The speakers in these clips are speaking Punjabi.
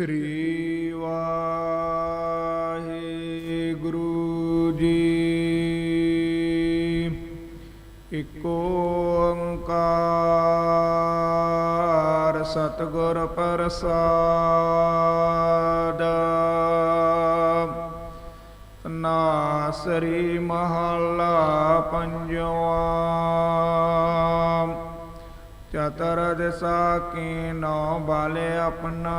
ਸ੍ਰੀ ਵਾਹਿਗੁਰੂ ਜੀ। ਇਕ ਓੰਕਾਰ ਸਤਿਗੁਰ ਪ੍ਰਸਾਦ। ਨਾਸਰੀ ਮਹੱਲਾ ਪੰਜਵਾ। ਚਤਰ ਦਿਸਾ ਕੀ ਨੌ ਬਾਲੇ ਆਪਣਾ।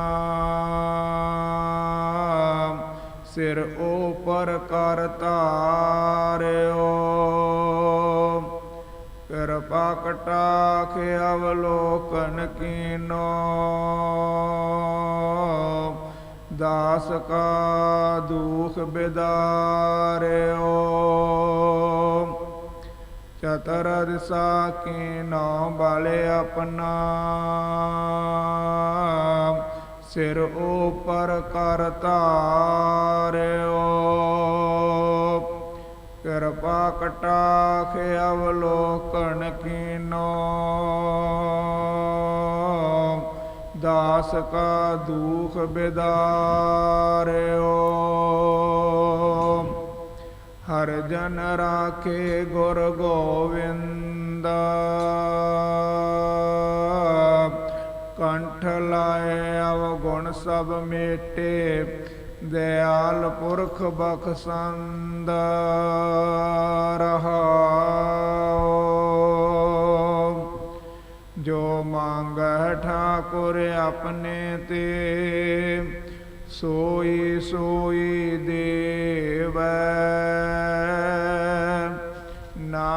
ਸਿਰ ਉਪਰ ਕਰ ਧਾਰਿਓ। ਕਿਰਪਾ ਕਟਾਖ ਅਵਲੋਕਨ ਕੀਨੋ। ਦਾਸ ਕਾ ਦੁਖ ਬਿਦਾਰਿਓ। ਚਤਰ ਦਿਸਾ ਕੀ ਨੌ ਬਾਲੇ ਆਪਣਾ। ਸਿਰ ਉਪਰ ਕਰ ਧਾਰਿਓ। ਕਿਰਪਾ ਕਟਾਖ ਅਵਲੋਕਨ ਕੀਨੋ। ਦਾਸ ਕਾ ਦੁਖ ਬਿਦਾਰਿਓ। ਹਰ ਰਾਖੇ ਗੁਰ ਗੋਵਿੰਦ। ਕੰਠ ਲਾਏ ਅਵਗੁਣ ਸਭ ਮੇਟੇ, ਦਿਆਲ ਪੁਰਖ ਬਖਸੰਦ ਰਹਾਉ। ਜੋ ਮੰਗੈ ਠਾਕੁਰ ਆਪਣੇ ਤੇ, ਸੋਈ ਸੋਈ ਦੇਵੈ।